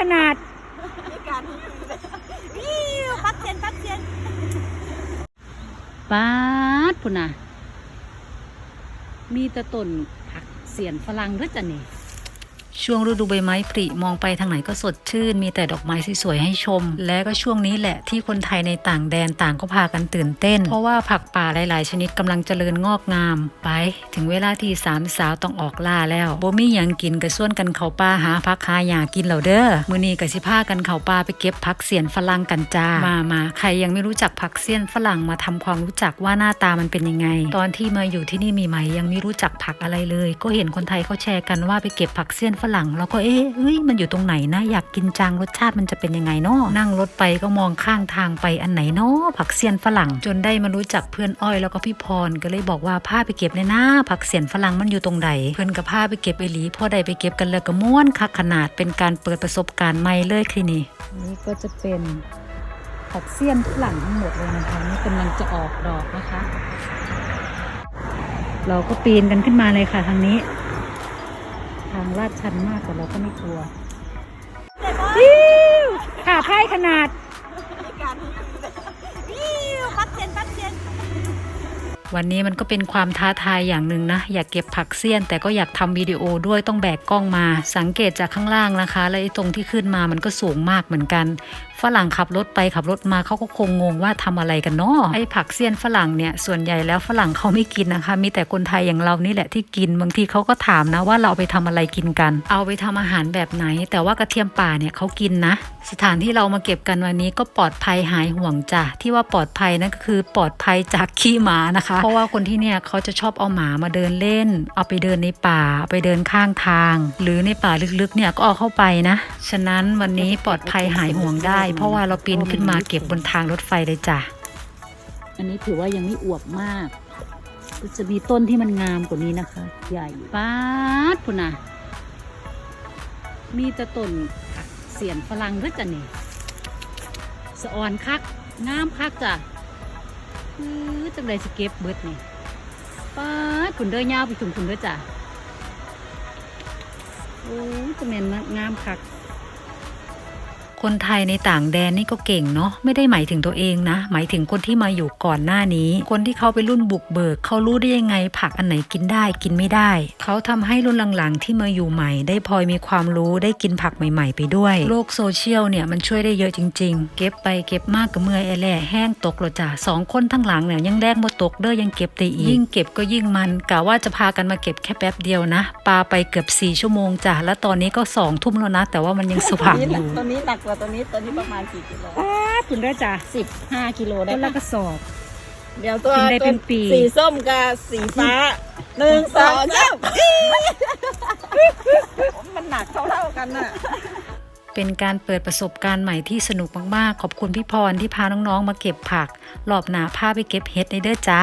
ขนาดในการวิวปักเซียนปักเซียนปาดพุ่นน่ะมีแต่ต้นผักเสียนฝรั่งหรือจะนี่ ช่วงฤดูใบไม้ผลิมองไปทางไหนก็สดชื่น มีแต่ดอกไม้สวยๆให้ชม และก็ช่วงนี้แหละที่คนไทยในต่างแดนต่างก็พากันตื่นเต้น เพราะว่าผักป่าหลายๆ ชนิดกำลังเจริญงอกงาม ไป ถึงเวลาที่สามสาวต้องออกล่าแล้วบ่มีหยังกินกระส่วนกันเขาป่าหาพักหาหยากินเหล่าเด้อมือนี้ก็สิพากันเขาป่าไปเก็บผักเสียนฝรั่งกันจ้ามามาใครยังไม่รู้จักผักเสียนฝรั่งมาทำความรู้จักว่าหน้าตามันเป็นยังไง ตอนที่มาอยู่ที่นี่มีไหมยังไม่รู้จักผักอะไรเลย ก็เห็นคนไทยเขาแชร์กันว่าไปเก็บผักเสี้ยนฝรั่งแล้วก็เอ๊ะเฮ้ยมันอยู่ตรงไหนนะ อยากกินจังรสชาติมันจะเป็นยังไงเนาะนั่งรถไปก็มองข้างทางไปอันไหนเนาะผักเสียนฝรั่ง จนได้มารู้จักเพื่อนอ้อยแล้วก็พี่พรก็เลยบอกว่าพาไปเก็บเลยนะผักเสียนฝรั่งมันอยู่ตรงไหนเพื่อนกับพาไปเก็บไอหลีพ่อได้ไปเก็บกันเลยก็ม้วนคักขนาดเป็นการเปิดประสบการณ์ใหม่เลยคลินี่นี่ก็จะเป็นผักเสี้ยนฝรั่งทั้งหมดเลยนะคะนี่กำลังจะออกดอกนะคะ เราก็ปีนกันขึ้นมาเลยค่ะทางนี้ ลาดชันมากแต่เราก็ไม่กลัวขาพายขนาด วันนี้มันก็เป็นความท้าทายอย่างหนึ่งนะ อยากเก็บผักเสี้ยน แต่ก็อยากทำวิดีโอด้วยต้องแบกกล้องมา สังเกตจากข้างล่างนะคะ แล้วไอ้ตรงที่ขึ้นมามันก็สูงมากเหมือนกันฝรั่งขับรถไปขับรถมาเขาก็คงงงว่าทำอะไรกันเนาะไอ้ผักเสี้ยนฝรั่งเนี่ยส่วนใหญ่แล้วฝรั่งเขาไม่กินนะคะ มีแต่คนไทยอย่างเรานี่แหละที่กินบางทีเขาก็ถามนะว่าเราเอาไปทำอะไรกินกัน เอาไปทำอาหารแบบไหน แต่ว่ากระเทียมป่าเนี่ยเขากินนะ สถานที่เรามาเก็บกันวันนี้ก็ปลอดภัยหายห่วงจ้ะที่ว่าปลอดภัยนั่นก็คือปลอดภัยจากขี้หมานะคะ เพราะว่าคนที่เนี่ยเขาจะชอบเอาหมามาเดินเล่น เอาไปเดินในป่าไปเดินข้างทาง หรือในป่าลึกๆเนี่ยก็เอาเข้าไปนะฉะนั้นวันนี้ปลอดภัยหายห่วงได้ เพราะว่าเราปีนขึ้นมาเก็บบนทางรถไฟเลยจ้ะอันนี้ถือว่ายังไม่อวบมากจะมีต้นที่มันงามกว่านี้นะคะ ใหญ่ป้าดพุ่นนะมีแต่ต้น สียนฝรั่งด้วยจ้ะนี่สะออนคักงามคักจ้ะคือจังไรสเก็บเบิดนี่ป้าดคุณเด้อยาวไปถึงคุณเด้อจ้ะโอ้จะเมนงามคัก คนไทยในต่างแดนนี่ก็เก่งเนาะไม่ได้หมายถึงตัวเองนะ หมายถึงคนที่มาอยู่ก่อนหน้านี้ คนที่เขาเป็นรุ่นบุกเบิกเขารู้ได้ยังไง ผักอันไหนกินได้กินไม่ได้ เขาทำให้รุ่นหลังๆ ที่มาอยู่ใหม่ ได้พลอยมีความรู้ได้กินผักใหม่ ๆ ไปด้วย โลกโซเชียลเนี่ยมันช่วยได้เยอะจริง ๆ เก็บไปเก็บมากกับเมื่อยแอแล่แห้งตกเลยจ้ะสองคนทั้งหลังเนี่ยยังแรกมาตกเด้อยังเก็บได้อีกยิ่งเก็บก็ยิ่งมันกะว่าจะพากันมาเก็บแค่แป๊บเดียวนะปาไปเกือบ4ชั่วโมงจ้ะแล้วตอนนี้ก็สองทุ่มแล้วนะ แต่ว่ามันยังสว่างอยู่ตัวนี้หนักกว่าตัวนี้ตัวนี้ประมาณกี่กิโลป้าคุณด้วยจ้ะสิบห้ากิโลได้ต้นละปะกระสอบ เดี๋ยวตัวกินได้เป็นปี สีส้มกับสีฟ้าหนึ่งสองสามมันหนักเท่าๆกันน่ะ เป็นการเปิดประสบการณ์ใหม่ที่สนุกมากๆ ขอบคุณพี่พรที่พาน้องๆ มาเก็บผักรอบหนาพาไปเก็บเห็ดในเด้อจ้า